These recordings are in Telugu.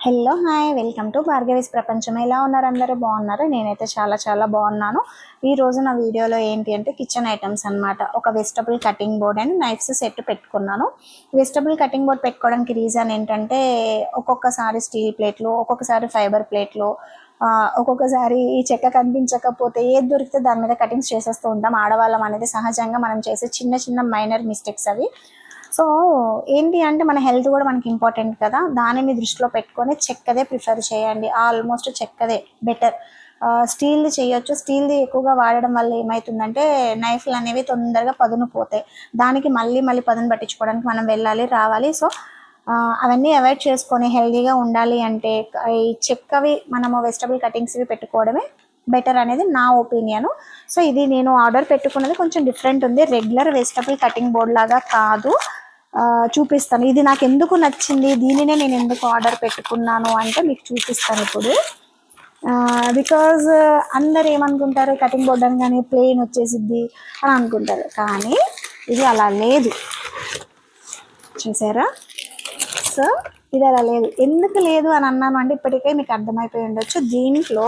Hello hi welcome to Bhargavi's ప్రపంచం. ఎలా ఉన్నారు అందరూ? బాగున్నారు? నేనైతే చాలా చాలా బాగున్నాను. ఈ రోజు నా వీడియోలో ఏంటి అంటే కిచెన్ ఐటమ్స్ అన్నమాట. ఒక vegetable cutting board and knives set పెట్టుకున్నాను. వెజిటబుల్ కటింగ్ బోర్డ్ పెట్టుకోవడానికి రీజన్ ఏంటంటే ఒక్కొక్కసారి స్టీల్ ప్లేట్లు ఒక్కొక్కసారి ఫైబర్ ప్లేట్లు ఒక్కొక్కసారి ఈ చెక్క కనిపించకపోతే ఏది దొరికితే దాని మీద కటింగ్స్ చేసేస్తూ ఉంటాం. ఆడవాళ్ళం అనేది సహజంగా మనం చేసే చిన్న చిన్న మైనర్ మిస్టేక్స్ అవి. సో ఏంటి అంటే మన హెల్త్ కూడా మనకి ఇంపార్టెంట్ కదా. దానిని దృష్టిలో పెట్టుకొని చెక్కదే ప్రిఫర్ చేయండి. ఆల్మోస్ట్ చెక్కదే బెటర్. స్టీల్ది చేయొచ్చు. స్టీల్ది ఎక్కువగా వాడడం వల్ల ఏమవుతుందంటే నైఫ్లు అనేవి తొందరగా పదును పోతాయి దానికి మళ్ళీ మళ్ళీ పదును పట్టించుకోవడానికి మనం వెళ్ళాలి రావాలి. సో అవన్నీ అవాయిడ్ చేసుకొని హెల్దీగా ఉండాలి అంటే ఈ చెక్కవి మనము వెజిటబుల్ కటింగ్స్వి పెట్టుకోవడమే బెటర్ అనేది నా ఒపీనియన్. సో ఇది నేను ఆర్డర్ పెట్టుకున్నది కొంచెం డిఫరెంట్ ఉంది. రెగ్యులర్ వెజిటబుల్ కటింగ్ బోర్డ్ లాగా కాదు. చూపిస్తాను. ఇది నాకు ఎందుకు నచ్చింది? దీనినే నేను ఎందుకు ఆర్డర్ పెట్టుకున్నాను అంటే మీకు చూపిస్తాను ఇప్పుడు. బికాజ్ అందరు ఏమనుకుంటారు? కటింగ్ బోర్డ్ అనగానే ప్లెయిన్ వచ్చేసిద్ది అని అనుకుంటారు. కానీ ఇది అలా లేదు. చూసారా? సో ఇది అలా లేదు. ఎందుకు లేదు అని అన్నాను అంటే ఇప్పటికే మీకు అర్థమైపోయి ఉండొచ్చు. దీంట్లో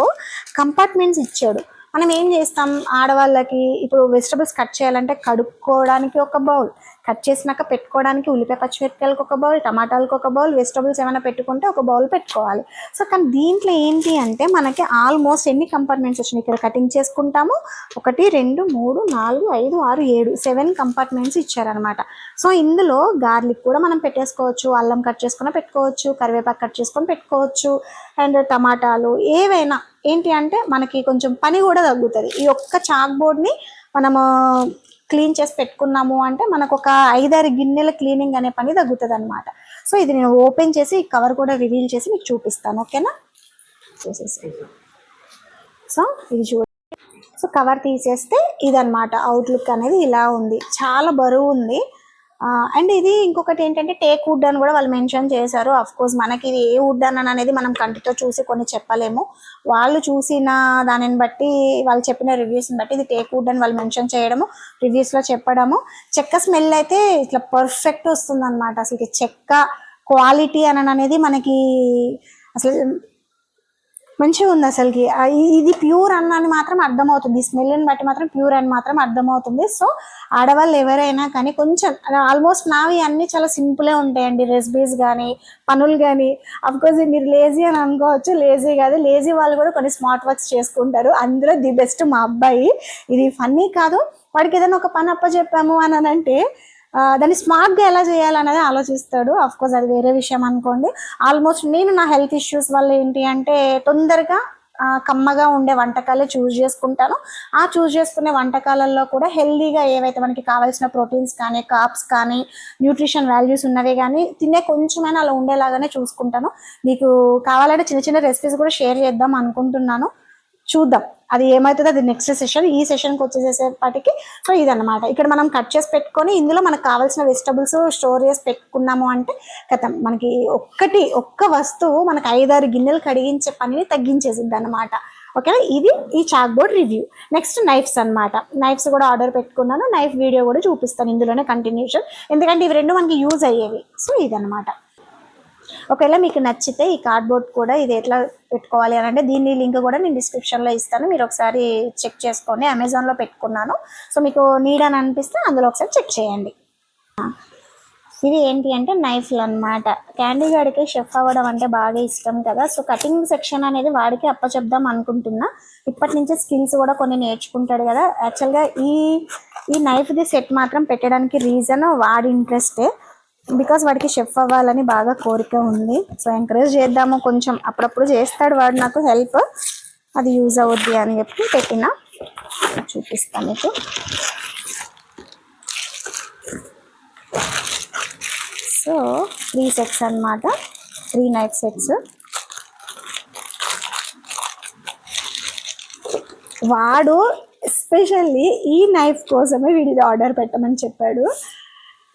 కంపార్ట్మెంట్స్ ఇచ్చాడు. మనం ఏం చేస్తాం? ఆడవాళ్ళకి ఇప్పుడు వెజిటబుల్స్ కట్ చేయాలంటే కడుక్కోవడానికి ఒక బౌల్ కట్ చేసినాక పెట్టుకోవడానికి ఉల్లిపాయ పచ్చిమిరపకాయలకు ఒక బౌల్ టమాటాలకు ఒక బౌల్ వెజిటబుల్స్ ఏమైనా పెట్టుకుంటే ఒక బౌల్ పెట్టుకోవాలి. సో కానీ దీంట్లో ఏంటి అంటే మనకి ఆల్మోస్ట్ ఎన్ని కంపార్ట్మెంట్స్ వచ్చినాయి? ఇక్కడ కటింగ్ చేసుకుంటాము. ఒకటి రెండు మూడు నాలుగు ఐదు ఆరు ఏడు సెవెన్ కంపార్ట్మెంట్స్ ఇచ్చారనమాట సో ఇందులో గార్లిక్ కూడా మనం పెట్టేసుకోవచ్చు. అల్లం కట్ చేసుకుని పెట్టుకోవచ్చు. కరివేపాకు కట్ చేసుకొని పెట్టుకోవచ్చు. అండ్ టమాటాలు ఏవైనా ఏంటి అంటే మనకి కొంచెం పని కూడా తగ్గుతుంది. ఈ ఒక్క చాక్ బోర్డ్ని మనము క్లీన్ చేసి పెట్టుకున్నాము అంటే మనకు ఒక ఐదారు గిన్నెల క్లీనింగ్ అనే పని తగ్గుతుంది అనమాట సో ఇది నేను ఓపెన్ చేసి కవర్ కూడా రివీల్ చేసి మీకు చూపిస్తాను ఓకేనా? చూసేసి సో ఇది చూ సో కవర్ తీసేస్తే ఇదనమాట అవుట్లుక్ అనేది ఇలా ఉంది. చాలా బరువు ఉంది. అండ్ ఇది ఇంకొకటి ఏంటంటే టేక్ వుడ్ అని కూడా వాళ్ళు మెన్షన్ చేశారు. అఫ్ కోర్స్ మనకి ఇది ఏ వుడ్ అని అనేది మనం కంటితో చూసి కొన్ని చెప్పలేము. వాళ్ళు చూసిన దానిని బట్టి వాళ్ళు చెప్పిన రివ్యూస్ని బట్టి ఇది టేక్ వుడ్ అని వాళ్ళు మెన్షన్ చేయడము రివ్యూస్లో చెప్పడము. చెక్క స్మెల్ అయితే ఇట్లా పర్ఫెక్ట్ వస్తుంది అనమాట అసలు చెక్క క్వాలిటీ అని అనేది మనకి అసలు మంచిగా ఉంది అసలుకి. ఇది ప్యూర్ అన్నని మాత్రం అర్థమవుతుంది. స్మెల్ని బట్టి మాత్రం ప్యూర్ అని మాత్రం అర్థమవుతుంది. సో ఆడవాళ్ళు ఎవరైనా కానీ కొంచెం ఆల్మోస్ట్ నావి అన్ని చాలా సింపులే ఉంటాయండి. రెసిపీస్ కానీ పనులు కానీ కోర్స్ మీరు లేజీ అని అనుకోవచ్చు. లేజీ కాదు. లేజీ వాళ్ళు కూడా కొన్ని స్మార్ట్ వర్క్స్ చేసుకుంటారు. అందులో ది బెస్ట్ మా అబ్బాయి. ఇది ఫన్నీ కాదు. వాడికి ఏదైనా ఒక పని అప్ప చెప్పాము అని అంటే దాన్ని స్మార్ట్గా ఎలా చేయాలనేది ఆలోచిస్తాడు. అఫ్ కోర్స్ అది వేరే విషయం అనుకోండి. ఆల్మోస్ట్ నేను నా హెల్త్ ఇష్యూస్ వల్ల ఏంటి అంటే తొందరగా కమ్మగా ఉండే వంటకాలే చూస్ చేసుకుంటాను. ఆ చూస్ చేసుకునే వంటకాలలో కూడా హెల్దీగా ఏవైతే మనకి కావాల్సిన ప్రోటీన్స్ కానీ కాప్స్ కానీ న్యూట్రిషన్ వాల్యూస్ ఉన్నవి కానీ తినే కొంచెమైనా అలా ఉండేలాగానే చూసుకుంటాను. మీకు కావాలంటే చిన్న చిన్న రెసిపీస్ కూడా షేర్ చేద్దాం అనుకుంటున్నాను. చూద్దాం. అది ఏమవుతుందో అది నెక్స్ట్ సెషన్ ఈ సెషన్కి వచ్చేసేపాటికి సో ఇదన్నమాట. ఇక్కడ మనం కట్ చేసి పెట్టుకొని ఇందులో మనకు కావాల్సిన వెజిటబుల్స్ స్టోర్ చేసి పెట్టుకున్నాము అంటే కథ. మనకి ఒక్కటి ఒక్క వస్తువు మనకి ఐదారు గిన్నెలు కడిగించే పనిని తగ్గించేసిద్ది అనమాట ఓకేనా? ఇది ఈ chalk board review next knives అన్నమాట. నైఫ్స్ కూడా ఆర్డర్ పెట్టుకున్నాను. నైఫ్ వీడియో కూడా చూపిస్తాను ఇందులోనే కంటిన్యూషన్ ఎందుకంటే ఇవి రెండు మనకి యూజ్ అయ్యేవి. సో ఇదనమాట ఒకవేళ మీకు నచ్చితే ఈ కార్డ్బోర్డ్ కూడా ఇది ఎట్లా పెట్టుకోవాలి అని అంటే దీని లింక్ కూడా నేను డిస్క్రిప్షన్లో ఇస్తాను. మీరు ఒకసారి చెక్ చేసుకొని అమెజాన్లో పెట్టుకున్నాను. సో మీకు నీడ్ అని అనిపిస్తే అందులో ఒకసారి చెక్ చేయండి. ఇది ఏంటి అంటే నైఫ్లు అనమాట క్యాండీ గాడికి షెఫ్ అవ్వడం అంటే బాగా ఇష్టం కదా. సో కటింగ్ సెక్షన్ అనేది వాడికి అప్పచెప్దాం అనుకుంటున్నా. ఇప్పటి నుంచే స్కిల్స్ కూడా కొన్ని నేర్చుకుంటాడు కదా. యాక్చువల్గా ఈ ఈ నైఫ్ది సెట్ మాత్రం పెట్టడానికి రీజన్ వాడి ఇంట్రెస్టే బికాస్ వాడికి షెఫ్ అవ్వాలని బాగా కోరిక ఉంది. సో ఎంకరేజ్ చేద్దాము. కొంచెం అప్పుడప్పుడు చేస్తాడు వాడు నాకు హెల్ప్ అది యూజ్ అవుద్ది అని చెప్పి పెట్టిన. చూపిస్తాను మీకు. సో త్రీ సెట్స్ అనమాట త్రీ నైఫ్ సెట్స్ వాడు ఎస్పెషల్లీ ఈ నైఫ్ కోసమే వీడిది ఆర్డర్ పెట్టమని చెప్పాడు.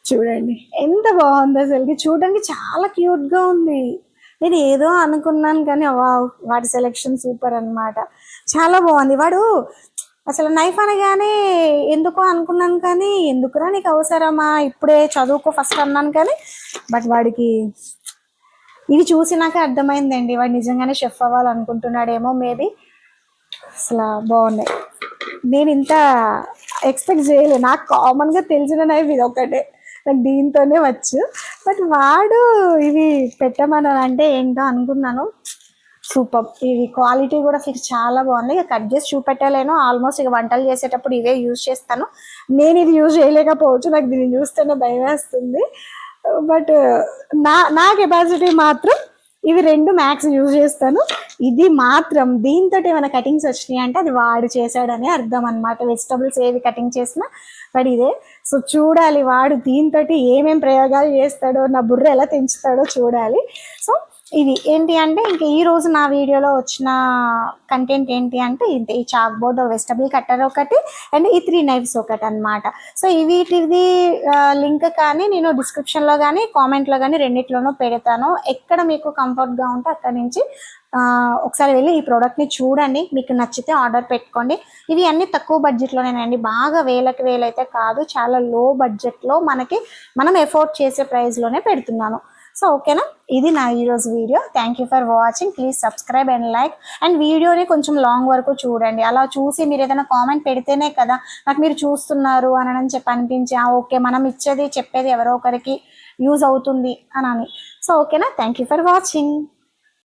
చూడండి. ఎంత బాగుంది అసలుకి. చూడడానికి చాలా క్యూట్గా ఉంది. నేను ఏదో అనుకున్నాను కానీ వావ్ వాడి సెలెక్షన్ సూపర్ అన్నమాట. చాలా బాగుంది. వాడు అసలు నైఫ్ అనగానే ఎందుకో అనుకున్నాను కానీ ఎందుకురా నీకు అవసరమా? ఇప్పుడే చదువుకో ఫస్ట్ అన్నాను కానీ బట్ వాడికి ఇవి చూసినాక అర్థమైందండి. వాడు నిజంగానే షెఫ్ అవ్వాలనుకుంటున్నాడేమో మేబీ. అసలు బాగున్నాయి నేను ఇంత ఎక్స్పెక్ట్ చేయలేదు నాకు కామన్గా తెలిసిన నైఫ్ ఇది ఒకటే నాకు దీంతోనే వచ్చు. బట్ వాడు ఇవి పెట్టమని అంటే ఏంటో అనుకున్నాను. సూపర్. ఇవి క్వాలిటీ కూడా అసలు చాలా బాగుంది. ఇక కట్ చేసి చూపెట్టలేను. ఆల్మోస్ట్ ఇక వంటలు చేసేటప్పుడు ఇవే యూజ్ చేస్తాను. నేను ఇది యూజ్ చేయలేకపోవచ్చు. నాకు దీన్ని చూస్తేనే భయం వేస్తుంది. బట్ నా నా కెపాసిటీ మాత్రం ఇవి రెండు మ్యాక్స్ యూజ్ చేస్తాను. ఇది మాత్రం దీంతో ఏమైనా కటింగ్స్ వచ్చినాయి అంటే అది వాడు చేశాడని అర్థం అనమాట వెజిటబుల్స్ ఏవి కటింగ్ చేసినా. వాడు ఇదే సో చూడాలి వాడు దీంతో ఏమేం ప్రయోగాలు చేస్తాడో నా బుర్ర ఎలా తెంచుతాడో చూడాలి. సో ఇది ఏంటి అంటే ఇంకా ఈ రోజు నా వీడియోలో వచ్చిన కంటెంట్ ఏంటి అంటే ఇంతే ఈ చాక్ బోర్డ్ వెజిటబుల్ కట్టర్ ఒకటి అండ్ ఈ త్రీ నైఫ్స్ ఒకటి అనమాట సో వీటిది లింక్ కానీ నేను డిస్క్రిప్షన్లో కానీ కామెంట్లో కానీ రెండిట్లోనూ పెడతాను. ఎక్కడ మీకు కంఫర్ట్గా ఉంటే అక్కడ నుంచి ఒకసారి వెళ్ళి ఈ ప్రోడక్ట్ని చూడండి. మీకు నచ్చితే ఆర్డర్ పెట్టుకోండి. ఇవి అన్ని తక్కువ బడ్జెట్లోనేనండి బాగా వేలకు వేలైతే కాదు. చాలా లో బడ్జెట్లో మనకి మనం ఎఫోర్డ్ చేసే ప్రైస్లోనే పెడుతున్నాను. సో ఓకేనా? ఇది నా ఈరోజు video. Thank you for watching please subscribe and like and వీడియోని కొంచెం లాంగ్ వరకు చూడండి. అలా చూసి మీరు ఏదైనా కామెంట్ పెడితేనే కదా నాకు మీరు చూస్తున్నారు అని అని చెప్పి అనిపించి ఓకే మనం ఇచ్చేది చెప్పేది ఎవరో ఒకరికి యూజ్ అవుతుంది అని అని సో ఓకేనా? Thank you for watching